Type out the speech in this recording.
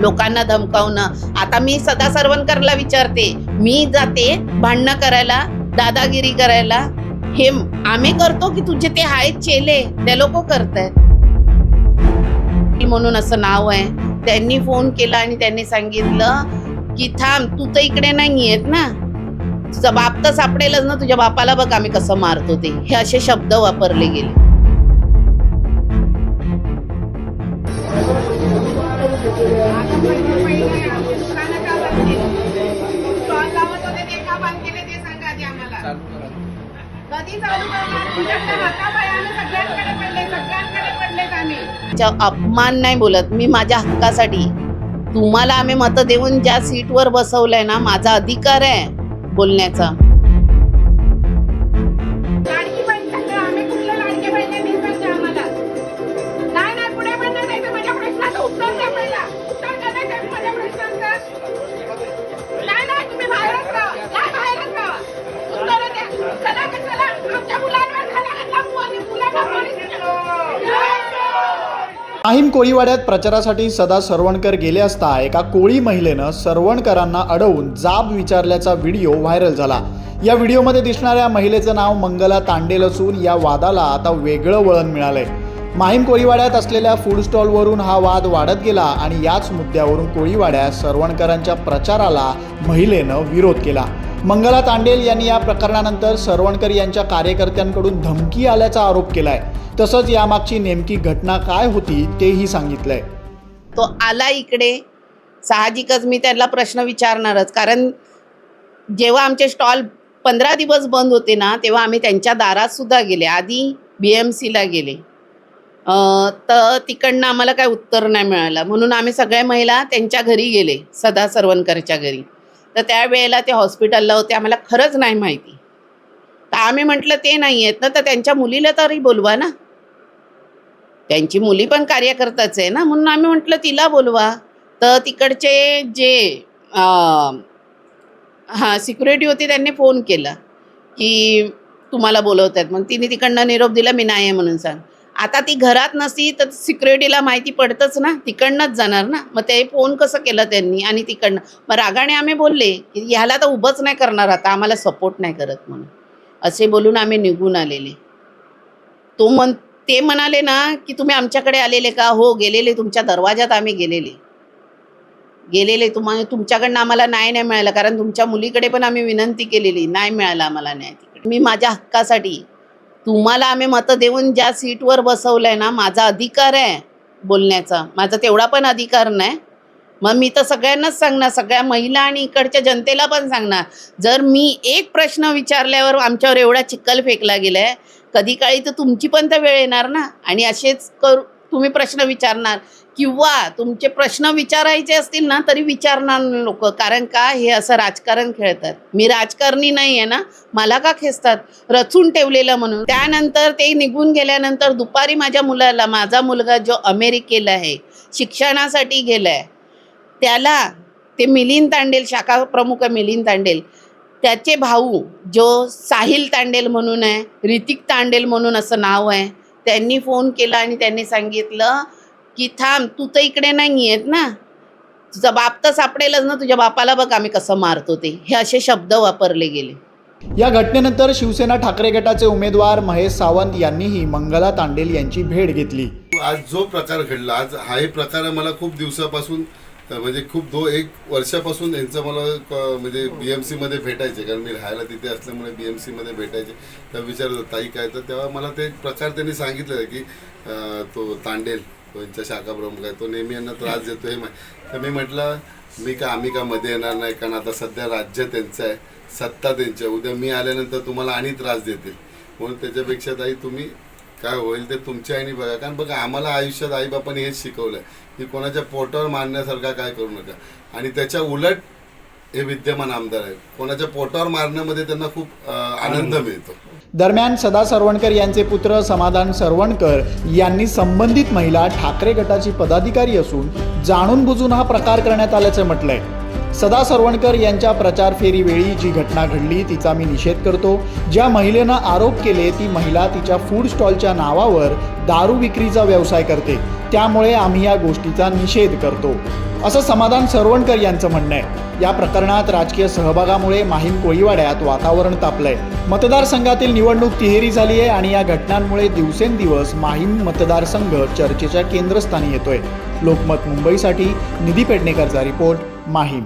लोकांना धमकावणं. आता मी सदा सरवणकरला विचारते मी जाते भांडणं करायला दादागिरी करायला. हे आम्ही करतो की तुझे ते आहेत चेले? ते लोक करतायत. म्हणून असं नाव आहे. त्यांनी फोन केला आणि त्यांनी सांगितलं की थांब तू तर इकडे नाही येत ना. तुझा बाप तर सापडेलच ना तुझ्या बापाला बघ आम्ही कसं मारतो ते. हे असे शब्द वापरले गेले. अपमान नाही बोलत मी माझ्या हक्कासाठी. तुम्हाला आम्ही मतं देऊन ज्या सीटवर बसवलंय ना माझा अधिकार आहे बोलण्याचा. नाही नाही तुम्ही बाहेरच राहा. नाही बाहेरच राहा. उत्तर द्या. चला चला. आमच्या मुलांवर मुलांना पोलीस. माहीम कोळीवाड्यात प्रचारासाठी सदा सरवणकर गेले असता एका कोळी महिलेनं सरवणकरांना अडवून जाब विचारल्याचा व्हिडिओ व्हायरल झाला. या व्हिडिओमध्ये दिसणाऱ्या महिलेचं नाव मंगला तांडेल असून या वादाला आता वेगळं वळण मिळालंय. माहीम कोळीवाड्यात असलेल्या फूड स्टॉलवरून हा वाद वाढत गेला आणि याच मुद्द्यावरून कोळीवाड्यात सरवणकरांच्या प्रचाराला महिलेनं विरोध केला. मंगला तांडेल यांनी या प्रकरणानंतर सरवणकर यांच्या कार्यकर्त्यांकडून धमकी आल्याचा आरोप केलाय. तसंच यामागची नेमकी घटना काय होती तेही सांगितलंय. तो आला इकडे. साहजिकच मी त्याला प्रश्न विचारणारच. कारण जेव्हा आमचे स्टॉल पंधरा दिवस बंद होते ना तेव्हा आम्ही त्यांच्या दारात सुद्धा गेले. आधी बी एम सीला गेले. तर तिकडनं आम्हाला काय उत्तर नाही मिळालं. म्हणून आम्ही सगळ्या महिला त्यांच्या घरी गेले सदा सरवणकरच्या घरी. तर त्यावेळेला ते हॉस्पिटलला होते आम्हाला खरंच नाही माहिती. तर आम्ही म्हटलं ते नाही आहेत ना तर त्यांच्या मुलीला तरी बोलवा ना. त्यांची मुली पण कार्यकर्ताच आहे ना म्हणून आम्ही म्हटलं तिला बोलवा. तर तिकडचे जे हां सिक्युरिटी होती त्यांनी फोन केला की तुम्हाला बोलवत आहेत मग तिने तिकडनं निरोप दिला मी नाही आहे म्हणून सांग. आता ती घरात नसती तर सिक्युरिटीला माहिती पडतंच ना तिकडनंच जाणार ना. मग ते फोन कसं केलं त्यांनी आणि तिकडनं? मग रागाने आम्ही बोलले की ह्याला तर उभंच नाही करणार आता आम्हाला सपोर्ट नाही करत म्हणून. असे बोलून आम्ही निघून आलेले. तो म्हण ते म्हणाले ना की तुम्ही आमच्याकडे आलेले का? हो गेलेले. तुमच्या दरवाजात आम्ही गेलेले. गेलेले. तुम्हाला तुमच्याकडनं आम्हाला न्याय नाही मिळाला कारण तुमच्या मुलीकडे पण आम्ही विनंती केलेली नाही मिळाला आम्हाला न्याय तिकडे. मी माझ्या हक्कासाठी तुम्हाला आम्ही मतं देऊन ज्या सीटवर बसवलं आहे ना माझा अधिकार आहे बोलण्याचा. माझा तेवढा पण अधिकार नाही. मग मी तर सगळ्यांनाच सांगणार सगळ्या महिला आणि इकडच्या जनतेला पण सांगणार. जर मी एक प्रश्न विचारल्यावर आमच्यावर एवढा चिक्कल फेकला गेलाय कधी काळी तर तुमची पण तर वेळ येणार ना. आणि असेच करू तुम्ही प्रश्न विचारणार किंवा तुमचे प्रश्न विचारायचे असतील ना तरी विचारणार लोक. कारण का? हे असं राजकारण खेळतात. मी राजकारणी नाही आहे ना. मला का खेचतात? रचून ठेवलेलं म्हणून. त्यानंतर ते निघून गेल्यानंतर दुपारी माझ्या मुलाला माझा मुलगा जो अमेरिकेला आहे शिक्षणासाठी गेलाय त्याला ते मिलिंद तांडेल शाखा प्रमुख आहे मिलिंद तांडेल त्याचे भाऊ जो साहिल तांडेल म्हणून आहे ऋतिक तांडेल म्हणून असं नाव आहे त्यांनी फोन केला आणि त्यांनी सांगितलं की थांब तू तर इकडे नाही येत ना. तुझा बाप तर सापडेलच ना तुझ्या बापाला बघ आम्ही कसं मारतो ते. हे असे शब्द वापरले गेले. या घटनेनंतर शिवसेना ठाकरे गटाचे उमेदवार महेश सावंत यांनीही मंगला तांडेल यांची भेट घेतली. आज जो प्रकार घडला आज हाही प्रकार मला खूप दिवसापासून अ, म्हणजे खूप दो एक वर्षापासून यांचं मला म्हणजे बी एम सीमध्ये भेटायचे कारण मी राहायला तिथे असल्यामुळे बी एम सीमध्ये भेटायचे. तर विचारत होता, ताई काय? तर तेव्हा मला ते प्रकार त्यांनी सांगितलं की तो तांडेल तो यांच्या शाखा प्रमुख आहे तो नेहमी यांना त्रास देतो हे तर मी म्हटलं मी का आम्ही का मध्ये येणार नाही? कारण आता सध्या राज्य त्यांचं आहे सत्ता त्यांची आहे. उद्या मी आल्यानंतर तुम्हाला आणि त्रास देतील. म्हणून त्याच्यापेक्षा ताई तुम्ही काय होईल ते तुमच्या आईने बघा. कारण बघा आम्हाला आयुष्यात आईबापांनी हेच शिकवलंय की कोणाच्या पोटावर मारण्यासारखा काय करू नका. आणि त्याच्या उलट हे विद्यमान आमदार आहेत. कोणाच्या पोटावर मारण्यामध्ये त्यांना खूप आनंद. मिळतो. दरम्यान सदा सरवणकर यांचे पुत्र समाधान सरवणकर यांनी संबंधित महिला ठाकरे गटाची पदाधिकारी असून जाणून बुजून हा प्रकार करण्यात आल्याचं म्हटलंय. सदा सरवणकर यांच्या प्रचार फेरीवेळी जी घटना घडली तिचा मी निषेध करतो. ज्या महिलेनं आरोप केले ती महिला तिच्या फूड स्टॉलच्या नावावर दारू विक्रीचा व्यवसाय करते. त्यामुळे आम्ही या गोष्टीचा निषेध करतो. असं समाधान सरवणकर यांचं म्हणणं आहे. या प्रकरणात राजकीय सहभागामुळे माहीम कोळीवाड्यात वातावरण तापलंय. मतदारसंघातील निवडणूक तिहेरी झाली आहे आणि या घटनांमुळे दिवसेंदिवस माहीम मतदारसंघ चर्चेच्या केंद्रस्थानी येतोय. लोकमत मुंबईसाठी निधी पेडणेकरचा रिपोर्ट माहीम.